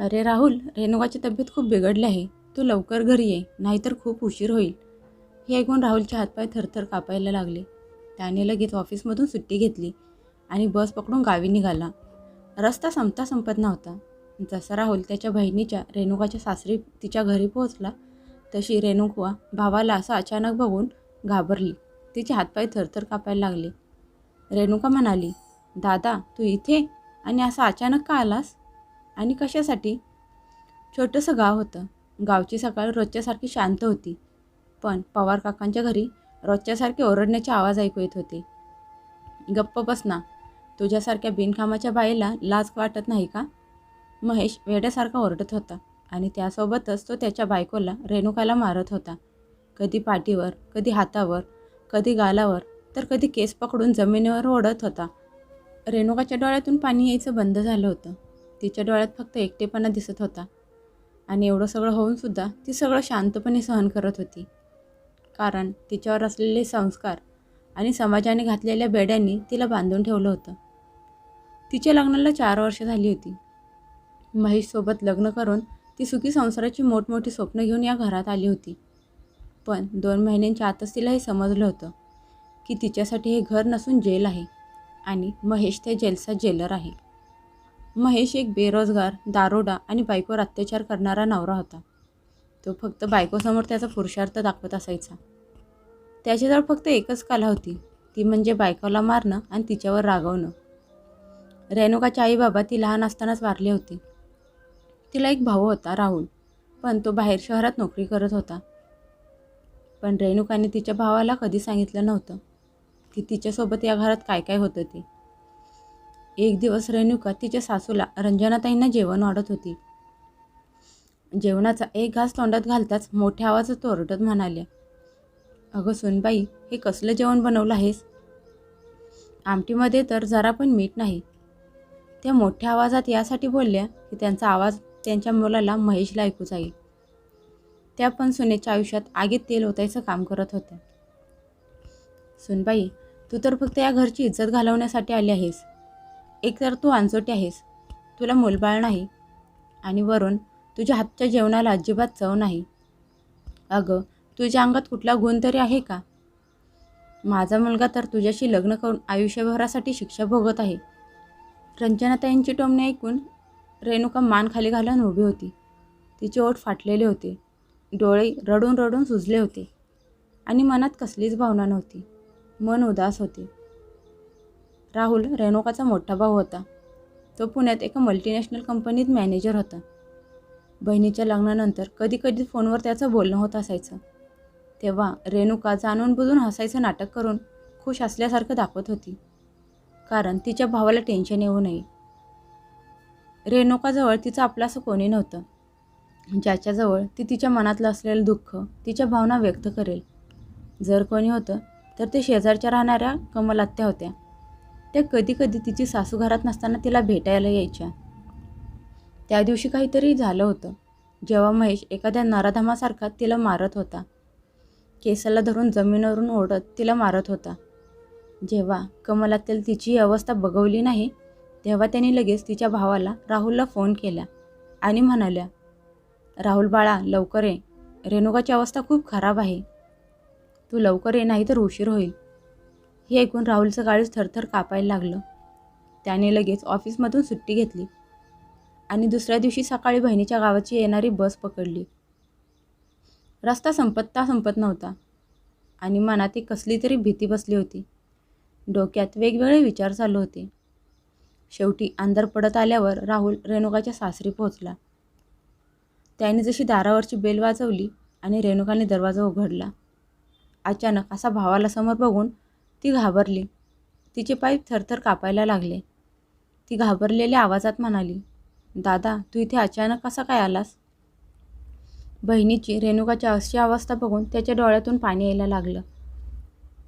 अरे राहुल रेणुकाची तब्येत खूप बिघडली आहे. तू लवकर घरी ये नाहीतर खूप उशीर होईल. हे ऐकून राहुलचे हातपाय थरथर कापायला लागले. त्याने लगेच ऑफिसमधून सुट्टी घेतली आणि बस पकडून गावी निघाला. रस्ता संपता संपत नव्हता. जसा राहुल त्याच्या बहिणीच्या रेणुकाच्या सासरी तिच्या घरी पोहोचला तशी रेणुका भावाला असं अचानक बघून घाबरली. तिचे हातपाय थरथर कापायला लागले. रेणुका म्हणाली दादा तू इथे? आणि असं अचानक का आलास? आणि कशासाठी? छोटंसं गाव होतं. गावची सकाळ रोजच्यासारखी शांत होती. पण पवार काकांच्या घरी रोजच्यासारखे ओरडण्याचे आवाज ऐकू येत होते. गप्प बस ना. तुझ्यासारख्या बिनकामाच्या बाईला लाज वाटत नाही का? महेश वेड्यासारखा ओरडत होता आणि त्यासोबतच तो त्याच्या बायकोला रेणुकाला मारत होता. कधी पाठीवर कधी हातावर कधी गालावर तर कधी केस पकडून जमिनीवर ओढत होता. रेणुकाच्या डोळ्यातून पाणी यायचं बंद झालं होतं. तिच्या डोळ्यात फक्त एकटेपणा दिसत होता. आणि एवढं सगळं होऊनसुद्धा ती सगळं शांतपणे सहन करत होती. कारण तिच्यावर असलेले संस्कार आणि समाजाने घातलेल्या बेड्यांनी तिला बांधून ठेवलं होतं. तिच्या लग्नाला चार वर्ष झाली होती. महेशसोबत लग्न करून ती सुखी संसाराची मोठमोठी स्वप्न घेऊन या घरात आली होती. पण दोन महिन्यांच्या आतच तिला हे समजलं होतं की तिच्यासाठी हे घर नसून जेल आहे आणि महेश त्या जेलचा जेलर आहे. महेश एक बेरोजगार दारोडा आणि बायकोवर अत्याचार करणारा नवरा होता. तो फक्त बायकोसमोर त्याचा पुरुषार्थ दाखवत असायचा. त्याच्याजवळ फक्त एकच कला होती. ती म्हणजे बायकोला मारणं आणि तिच्यावर रागवणं. रेणुकाच्या आई बाबा ती लहान असतानाच वारले होते. तिला एक भाऊ होता राहुल. पण तो बाहेर शहरात नोकरी करत होता. पण रेणुकाने तिच्या भावाला कधी सांगितलं नव्हतं की तिच्यासोबत या घरात काय काय होतं ते. एक दिवस रेणुका तिच्या सासूला रंजनाताईंना जेवण वाढत होती. जेवणाचा एक घास तोंडात घालताच मोठ्या आवाजात ओरडत म्हणाल्या अगं सुनबाई हे कसलं जेवण बनवलं आहेस? आमटीमध्ये तर जरा पण मीठ नाही. त्या मोठ्या आवाजात यासाठी बोलल्या की त्यांचा आवाज त्यांच्या मुलाला महेशला ऐकू जाईल. त्या पण सुनेच्या आयुष्यात आगीत तेल ओतायचं काम करत होत्या. सुनबाई तू तर फक्त या घरची इज्जत घालवण्यासाठी आली आहेस. एकतर तू अनसोटी आहेस तुला मुलबाळ नाही आणि वरून तुझ्या हातच्या जेवणाला अजिबात चव नाही. अगं तुझ्या अंगात कुठला गुण तरी आहे का? माझा मुलगा तर तुझ्याशी लग्न करून आयुष्यभरासाठी शिक्षा भोगत आहे. रंजनाताईंची टोमणे ऐकून रेणुका मान खाली घालून उभी होती. तिचे ओठ फाटलेले होते. डोळे रडून रडून सुजले होते. आणि मनात कसलीच भावना नव्हती. मन उदास होते. राहुल रेणुकाचा मोठा भाऊ होता. तो पुण्यात एका मल्टीनॅशनल कंपनीत मॅनेजर होता. बहिणीच्या लग्नानंतर कधी कधी फोनवर त्याचं बोलणं होत असायचं. तेव्हा रेणुका जाणून बुजून हसायचं नाटक करून खुश असल्यासारखं दाखवत होती. कारण तिच्या भावाला टेन्शन येऊ नये. रेणुकाजवळ तिचं आपलं असं कोणी नव्हतं. ज्याच्याजवळ ती तिच्या मनातलं असलेलं दुःख तिच्या भावना व्यक्त करेल. जर कोणी होतं तर ते शेजारच्या राहणाऱ्या कमलात्या होत्या. त्या कधी कधी तिची सासू घरात नसताना तिला भेटायला यायच्या. त्या दिवशी काहीतरी झालं होतं. जेव्हा महेश एखाद्या नराधमासारखा तिला मारत होता. केसाला धरून जमिनीवरून ओढत तिला मारत होता. जेव्हा कमलातील तिची अवस्था बघवली नाही तेव्हा त्यांनी लगेच तिच्या भावाला राहुलला फोन केला आणि म्हणाल्या राहुल बाळा लवकर ये. रेणुकाची अवस्था खूप खराब आहे. तू लवकर ये नाही तर उशीर होईल. हे ऐकून राहुलचं काळीच थरथर कापायला लागलं. त्याने लगेच ऑफिसमधून सुट्टी घेतली आणि दुसऱ्या दिवशी सकाळी बहिणीच्या गावाची येणारी बस पकडली. रस्ता संपत्ता संपत नव्हता आणि मनात एक कसली तरी भीती बसली होती. डोक्यात वेगवेगळे विचार चालू होते. शेवटी अंधार पडत आल्यावर राहुल रेणुकाच्या सासरी पोहोचला. त्याने जशी दारावरची बेल वाजवली आणि रेणुकाने दरवाजा उघडला अचानक असा भावाला समोर बघून ती घाबरली. तिचे पाय थरथर कापायला लागले. ती घाबरलेल्या आवाजात म्हणाली दादा तू इथे अचानक कसा काय आलास? बहिणीची रेणुकाची अशी अवस्था बघून त्याच्या डोळ्यातून पाणी यायला लागलं.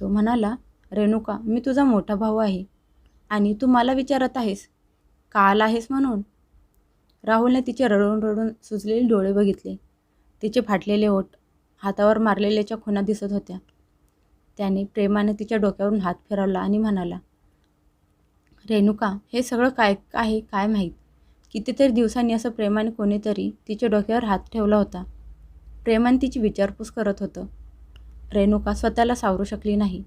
तो म्हणाला रेणुका मी तुझा मोठा भाऊ आहे आणि तू मला विचारत आहेस का आला आहेस म्हणून? राहुलने तिचे रडून रडून सुजलेले डोळे बघितले. तिचे फाटलेले ओठ हातावर मारलेल्याच्या खुणा दिसत होत्या. त्याने प्रेमाने तिच्या डोक्यावरून हात फिरवला आणि म्हणाला रेणुका हे सगळं काय आहे काय माहीत? कितीतरी दिवसांनी असं प्रेमाने कोणीतरी तिच्या डोक्यावर हात ठेवला होता. प्रेमाने तिची विचारपूस करत होतं. रेणुका स्वतःला सावरू शकली नाही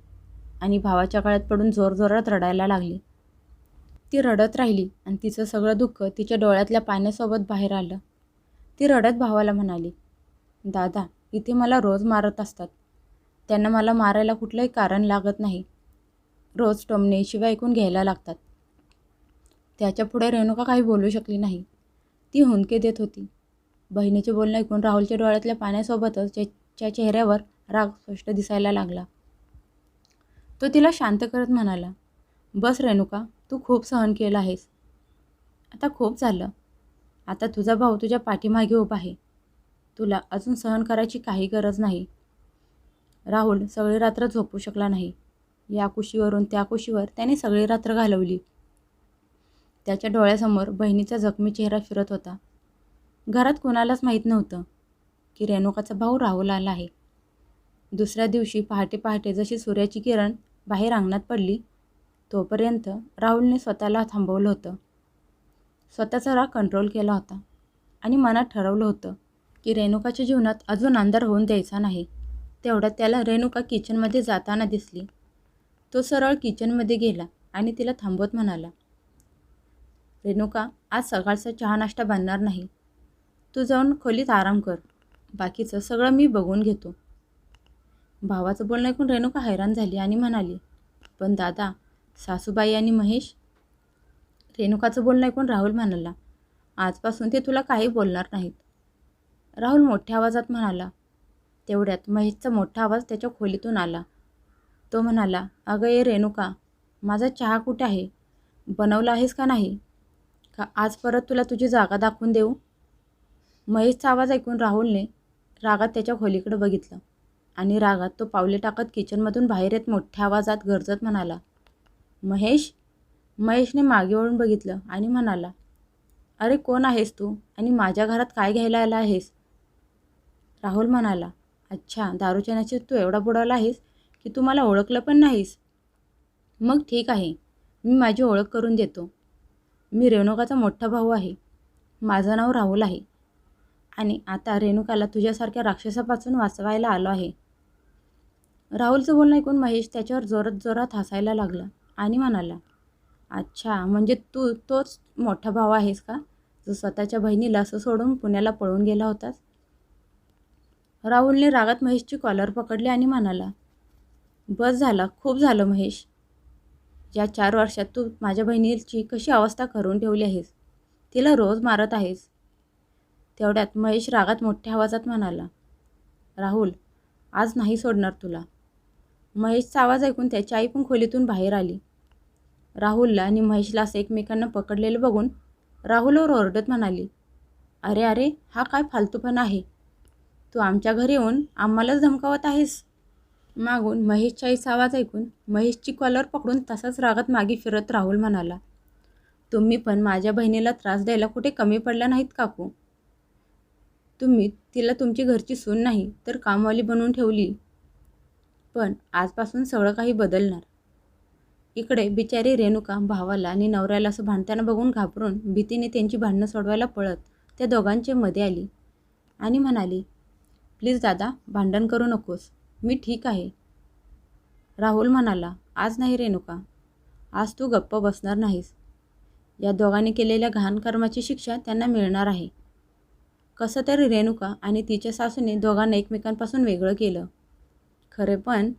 आणि भावाच्या काळात पडून जोरजोरात रडायला लागली. ती रडत राहिली आणि तिचं सगळं दुःख तिच्या डोळ्यातल्या पाण्यासोबत बाहेर आलं. ती रडत भावाला म्हणाली दादा इथे मला रोज मारत असतात. त्यांना मला मारायला कुठलंही कारण लागत नाही. रोज टोमणे शिवाय ऐकून घ्यायला लागतात. त्याच्या पुढे रेणुका काही बोलू शकली नाही. ती हुंदके देत होती. बहिणीचे बोलणं ऐकून राहुलच्या डोळ्यातल्या पाण्यासोबतच त्याच्या चेहऱ्यावर राग स्पष्ट दिसायला लागला. तो तिला शांत करत म्हणाला बस रेणुका तू खूप सहन केलं आहेस. आता खूप झालं. आता तुझा भाऊ तुझ्या पाठीमागे उभा आहे. तुला अजून सहन करायची काही गरज नाही. राहुल सगळी रात्र झोपू शकला नाही. या कुशीवरून त्या कुशीवर त्याने सगळी रात्र घालवली. त्याच्या डोळ्यासमोर बहिणीचा जखमी चेहरा फिरत होता. घरात कोणालाच माहीत नव्हतं की रेणुकाचा भाऊ राहुल आला आहे. दुसऱ्या दिवशी पहाटे पहाटे जशी सूर्याची किरण बाहेर अंगणात पडली तोपर्यंत राहुलने स्वतःला थांबवलं होतं. स्वतःचा राग कंट्रोल केला होता आणि मनात ठरवलं होतं की रेणुकाच्या जीवनात अजून अंधार होऊन द्यायचा नाही. तेवढ्यात त्याला रेणुका किचनमध्ये जाताना दिसली. तो सरळ किचनमध्ये गेला आणि तिला थांबवत म्हणाला रेणुका आज सकाळचा चहा नाश्ता बनणार नाही. तू जाऊन खोलीत आराम कर. बाकीचं सगळं मी बघून घेतो. भावाचं बोलणं ऐकून रेणुका हैराण झाली आणि म्हणाली पण दादा सासूबाई आणि महेश? रेणुकाचं बोलणं ऐकून राहुल म्हणाला आजपासून ते तुला काही बोलणार नाहीत. राहुल मोठ्या आवाजात म्हणाला तेवढ्यात महेशचा मोठा आवाज त्याच्या खोलीतून आला. तो म्हणाला अगं ये रेणुका माझा चहा कुठे आहे? बनवला आहेस का नाही? का आज परत तुला तुझी जागा दाखवून देऊ? महेशचा आवाज ऐकून राहुलने रागात त्याच्या खोलीकडे बघितलं आणि रागात तो पावले टाकत किचनमधून बाहेर येत मोठ्या आवाजात गरजत म्हणाला महेश? महेशने मागे वळून बघितलं आणि म्हणाला अरे कोण आहेस तू? आणि माझ्या घरात काय घ्यायला आला आहेस? राहुल म्हणाला अच्छा दारूच्यानाची तू एवढा बुडाला आहेस की तू मला ओळखलं पण नाहीस. मग ठीक आहे मी माझी ओळख करून देतो. मी रेणुकाचा मोठा भाऊ आहे. माझं नाव राहुल आहे. आणि आता रेणुकाला तुझ्यासारख्या राक्षसापासून वाचवायला आलो आहे. राहुलचं बोलणं ऐकून महेश त्याच्यावर जोरात जोरात हसायला लागला आणि म्हणाला अच्छा म्हणजे तू तोच मोठा भाऊ आहेस का? जो स्वतःच्या बहिणीला असं सोडून पुण्याला पळून गेला होतास? राहुलने रागात महेशची कॉलर पकडली आणि म्हणाला बस झाला खूप झालं महेश. या चार वर्षात तू माझ्या बहिणीची कशी अवस्था करून ठेवली आहेस? तिला रोज मारत आहेस. तेवढ्यात महेश रागात मोठ्या आवाजात म्हणाला राहुल आज नाही सोडणार तुला. महेशचा आवाज ऐकून त्याची आई पण खोलीतून बाहेर आली. राहुलला आणि महेशला असं एकमेकांना पकडलेलं बघून राहुलवर ओरडत म्हणाली अरे अरे हा काय फालतूपणा आहे? तू आमच्या घरी येऊन आम्हालाच धमकावत आहेस. मागून महेशच्या आईचा आवाज ऐकून महेशची कॉलर पकडून तसाच रागात मागे फिरत राहुल म्हणाला तुम्ही पण माझ्या बहिणीला त्रास द्यायला कुठे कमी पडला नाहीत काकू? तुम्ही तिला तुमची घरची सून नाही तर कामवाली बनवून ठेवली. पण आजपासून सगळं काही बदलणार. इकडे बिचारी रेणुका भावाला आणि नवऱ्याला असं भांडताना बघून घाबरून भीतीने त्यांची भांडणं सोडवायला पळत त्या दोघांचे मध्ये आली आणि म्हणाली प्लीज दादा भांडण करू नकोस. मी ठीक आहे. राहुल म्हणाला आज नाही रेणुका. आज तू गप्प बसणार नाहीस. या दोघांनी केलेल्या घाण कर्माची शिक्षा त्यांना मिळणार आहे. कसं तरी रेणुका आणि तिच्या सासूने दोघांना एकमेकांपासून वेगळं केलं. खरे पण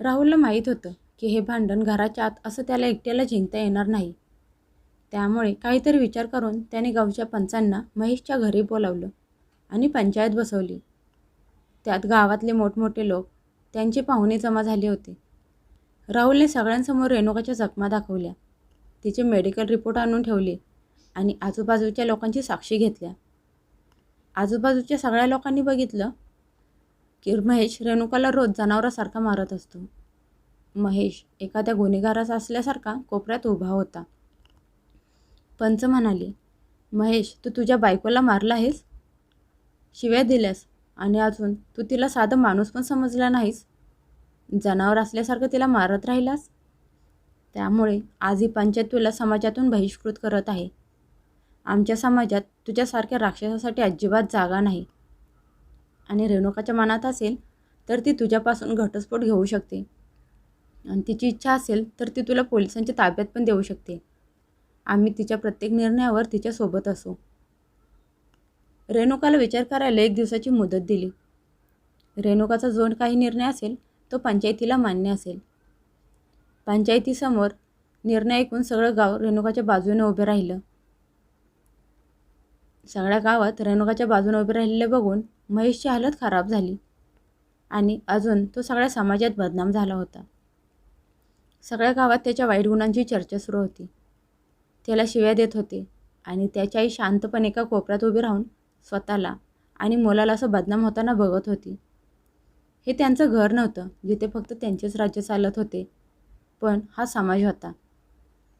राहुलला माहीत होतं की हे भांडण घराच्या आत असं त्याला एकट्याला जिंकता येणार नाही. त्यामुळे काहीतरी विचार करून त्याने गावच्या पंचांना महेशच्या घरी बोलावलं आणि पंचायत बसवली. त्यात गावातले मोठमोठे लोक त्यांचे पाहुणे जमा झाले होते. राहुलने सगळ्यांसमोर रेणुकाच्या जखमा दाखवल्या. तिचे मेडिकल रिपोर्ट आणून ठेवले आणि आजूबाजूच्या लोकांची साक्षी घेतल्या. आजूबाजूच्या सगळ्या लोकांनी बघितलं की महेश रेणुकाला रोज जनावरासारखा मारत असतो. महेश एखाद्या गुन्हेगाराचा असल्यासारखा कोपऱ्यात उभा होता. पंच म्हणाले महेश तू तुझ्या बायकोला मारला आहेस? शिव्या दिल्यास आणि अजून तू तिला साधं माणूस पण समजला नाहीस. जनावर असल्यासारखं तिला मारत राहिलास? त्यामुळे आज ही पंचायत तुला समाजातून बहिष्कृत करत आहे. आमच्या समाजात तुझ्यासारख्या राक्षसासाठी अजिबात जागा नाही. आणि रेणुकाच्या मनात असेल तर ती तुझ्यापासून घटस्फोट घेऊ शकते. आणि तिची इच्छा असेल तर ती तुला पोलिसांच्या ताब्यात पण देऊ शकते. आम्ही तिच्या प्रत्येक निर्णयावर तिच्यासोबत असू. रेणुकाला विचार करायला एक दिवसाची मुदत दिली. रेणुकाचा जो काही निर्णय असेल तो पंचायतीला मान्य असेल. पंचायतीसमोर निर्णय ऐकून सगळं गाव रेणुकाच्या बाजूने उभे राहिलं. सगळ्या गावात रेणुकाच्या बाजूने उभे राहिलेले बघून महेशची हालत खराब झाली आणि अजून तो सगळ्या समाजात बदनाम झाला होता. सगळ्या गावात त्याच्या वाईट गुणांची चर्चा सुरू होती. त्याला शिव्या देत होते आणि त्याची आई शांतपणे एका कोपऱ्यात उभी राहून स्वतःला आणि मुलाला असं बदनाम होताना बघत होती. हे त्यांचं घर नव्हतं जिथे फक्त त्यांचेच राज्य चालत होते. पण हा समाज होता.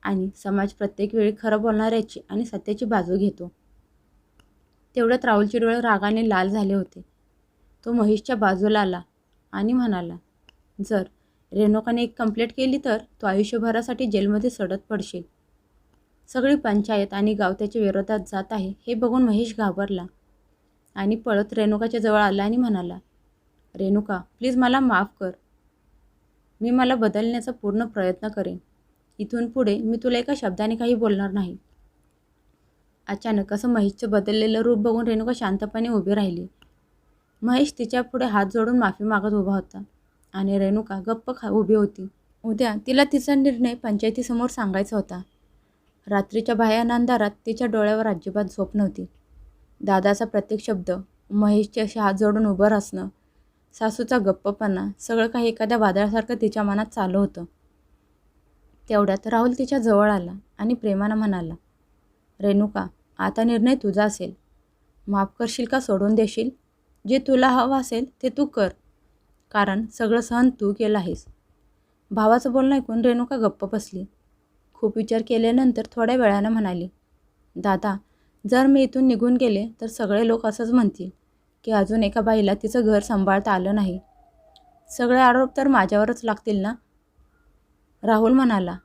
आणि समाज प्रत्येक वेळी खरं बोलणाऱ्याची आणि सत्याची बाजू घेतो. तेवढ्यात राहुलचे डोळे रागाने लाल झाले होते. तो महेशच्या बाजूला आला आणि म्हणाला जर रेणुकाने एक कंप्लेंट केली तर तो आयुष्यभरासाठी जेलमध्ये सडत पडशील. सगळी पंचायत आणि गाव त्याच्या विरोधात जात आहे हे बघून महेश घाबरला. आणि पळत रेणुकाच्या जवळ आला आणि म्हणाला रेणुका प्लीज मला माफ कर. मी मला बदलण्याचा पूर्ण प्रयत्न करेन. इथून पुढे मी तुला एका शब्दाने काही बोलणार नाही. अचानक असं महेशचं बदललेलं रूप बघून रेणुका शांतपणे उभी राहिली. महेश तिच्या पुढे हात जोडून माफी मागत उभा होता आणि रेणुका गप्प खा उभी होती. उद्या तिला तिचा निर्णय पंचायतीसमोर सांगायचा होता. रात्रीच्या भयान अंधारात तिच्या डोळ्यावर अजिबात झोप नव्हती. दादाचा प्रत्येक शब्द महेशचे असे हात जोडून उभं असणं सासूचा गप्पपणा सगळं काही एखाद्या वादळासारखं तिच्या मनात चालू होतं. तेवढ्यात राहुल तिच्या जवळ आला आणि प्रेमानं म्हणाला रेणुका आता निर्णय तुझा असेल. माफ करशील का सोडून देशील? जे तुला हवं असेल ते तू कर. कारण सगळं सहन तू केलं आहेस. भावाचं बोलणं ऐकून रेणुका गप्प बसली. खूप विचार केल्यानंतर थोड्या वेळानं म्हणाली दादा जर मी इथून निघून गेले तर सगळे लोक असंच म्हणतील की अजून एका बाईला तिचं घर सांभाळता आलं नाही. सगळे आरोप तर माझ्यावरच लागतील ना? राहुल म्हणाला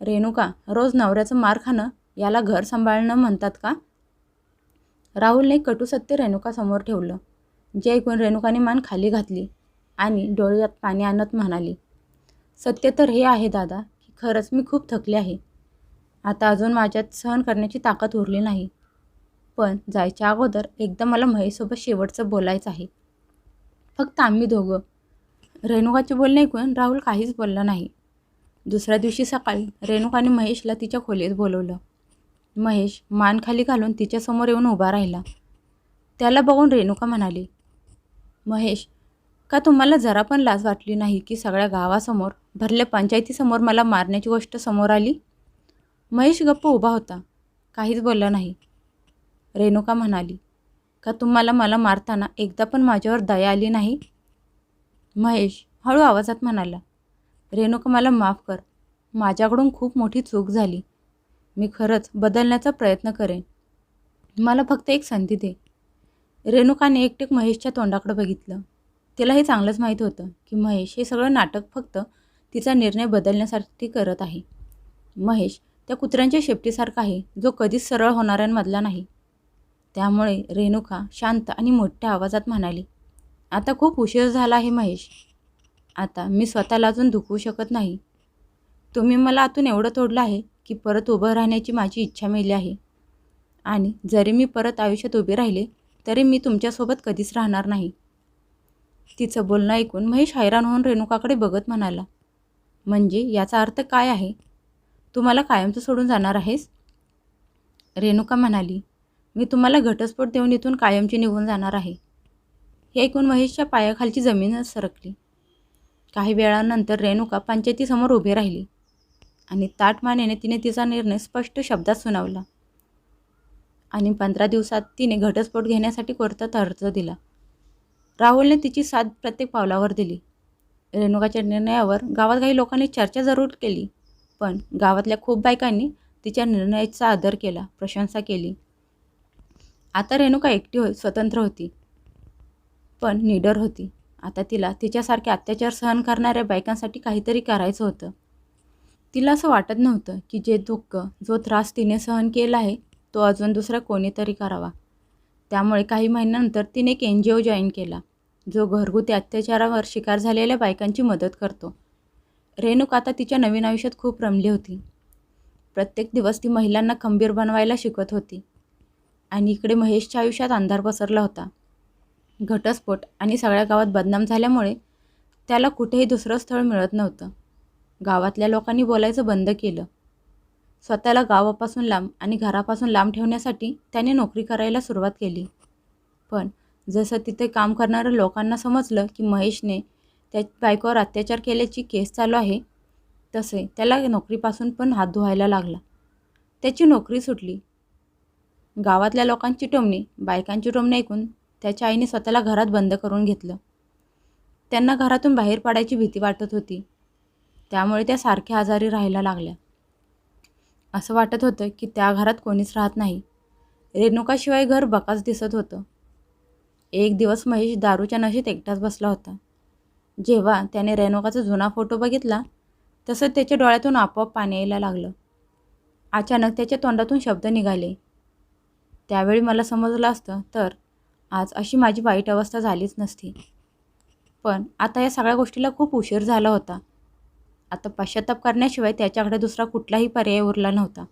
रेणुका रोज नवऱ्याचं मार खाणं याला घर सांभाळणं म्हणतात का? राहुलने कटू सत्य रेणुकासमोर ठेवलं. जे ऐकून रेणुकाने मान खाली घातली आणि डोळ्यात पाणी आणत म्हणाली सत्य तर हे आहे दादा की खरंच मी खूप थकले आहे. आता अजून माझ्यात सहन करण्याची ताकद उरली नाही. पण जायच्या अगोदर एकदा मला महेशसोबत शेवटचं बोलायचं आहे. फक्त आम्ही दोघं. रेणुकाचे बोलणे ऐकून राहुल काहीच बोलला नाही. दुसऱ्या दिवशी सकाळी रेणुकाने महेशला तिच्या खोलीत बोलवलं. महेश मान खाली घालून तिच्यासमोर येऊन उभा राहिला. त्याला बघून रेणुका म्हणाली महेश का तुम्हाला जरा पण लाज वाटली नाही की सगळ्या गावासमोर भरल्या पंचायतीसमोर मला मारण्याची गोष्ट समोर आली? महेश गप्प उभा होता. काहीच बोलला नाही. रेणुका म्हणाली का तुम्हाला मला मारताना एकदा पण माझ्यावर दया आली नाही? महेश हळू आवाजात म्हणाला रेणुका मला माफ कर. माझ्याकडून खूप मोठी चूक झाली. मी खरंच बदलण्याचा प्रयत्न करेन. मला फक्त एक संधी दे. रेणुकाने एकटेक महेशच्या तोंडाकडे बघितलं. तिला हे चांगलंच माहीत होतं की महेश हे सगळं नाटक फक्त तिचा निर्णय बदलण्यासाठी करत आहे. महेश त्या कुत्र्यांच्या शेपटीसारखा आहे जो कधीच सरळ होणाऱ्यांमधला नाही. त्यामुळे रेणुका शांत आणि मोठ्या आवाजात म्हणाली आता खूप उशीर झाला आहे महेश. आता मी स्वतःला अजून दुखवू शकत नाही. तुम्ही मला आतून एवढं तोडलं आहे की परत उभं राहण्याची माझी इच्छा मिळली आहे. आणि जरी मी परत आयुष्यात उभे राहिले तरी मी तुमच्यासोबत कधीच राहणार नाही. तिचं बोलणं ऐकून महेश हैराण होऊन रेणुकाकडे बघत म्हणाला म्हणजे याचा अर्थ काय आहे? तू मला कायमचं सोडून जाणार आहेस? रेणुका म्हणाली मी तुम्हाला घटस्फोट देऊन इथून कायमची निघून जाणार आहे. हे ऐकून महेशच्या पायाखालची जमीनच सरकली. काही वेळानंतर रेणुका पंचायतीसमोर उभी राहिली आणि ताटमानेने तिने तिचा निर्णय स्पष्ट शब्दात सुनावला. आणि पंधरा दिवसात तिने घटस्फोट घेण्यासाठी कोर्टात अर्ज दिला. राहुलने तिची साथ प्रत्येक पावलावर दिली. रेणुकाच्या निर्णयावर गावात काही लोकांनी चर्चा जरूर केली पण गावातल्या खूप बायकांनी तिच्या निर्णयाचा आदर केला प्रशंसा केली आता रेणुका एकटी हो स्वतंत्र होती. पण निडर होती. आता तिला तिच्यासारखे अत्याचार सहन करणाऱ्या बायकांसाठी काहीतरी करायचं होतं. तिला असं वाटत नव्हतं की जे दुःख जो त्रास तिने सहन केला आहे तो अजून दुसरा कोणीतरी करावा. त्यामुळे काही महिन्यानंतर तिने एक एन जी ओ जॉईन केला जो घरगुती अत्याचारावर शिकार झालेल्या बायकांची मदत करतो. रेणुका आता तिच्या नवीन आयुष्यात खूप रमली होती. प्रत्येक दिवस ती महिलांना खंबीर बनवायला शिकत होती. आणि इकडे महेशच्या आयुष्यात अंधार पसरला होता. घटस्फोट आणि सगळ्या गावात बदनाम झाल्यामुळे त्याला कुठेही दुसरं स्थळ मिळत नव्हतं. गावातल्या लोकांनी बोलायचं बंद केलं. स्वतःला गावापासून लांब आणि घरापासून लांब ठेवण्यासाठी त्याने नोकरी करायला सुरुवात केली. पण जसं तिथे काम करणाऱ्या लोकांना समजलं की महेशने त्या बायकोवर अत्याचार केल्याची केस चालू आहे तसे त्याला नोकरीपासून पण हात धुवायला लागला. त्याची नोकरी सुटली. गावातल्या लोकांची टोमणी बायकांची टोमणी ऐकून त्याच्या आईने स्वतःला घरात बंद करून घेतलं. त्यांना घरातून बाहेर पडायची भीती वाटत होती. त्यामुळे त्या सारख्या आजारी राहायला लागल्या. असं वाटत होतं की त्या घरात कोणीच राहत नाही. रेणुकाशिवाय घर बकाच दिसत होतं. एक दिवस महेश दारूच्या नशेत एकटाच बसला होता. जेव्हा त्याने रेणुकाचा जुना फोटो बघितला तसं त्याच्या डोळ्यातून आपोआप पाणी यायला लागलं. अचानक त्याच्या तोंडातून शब्द निघाले. त्यावेळी मला समजलं असतं तर आज अशी माझी वाईट अवस्था झालीच नसती. पण आता या सगळ्या गोष्टीला खूप उशीर झाला होता. आता पश्चाताप करण्याशिवाय त्याच्याकडे दुसरा कुठलाही पर्याय उरला नव्हता.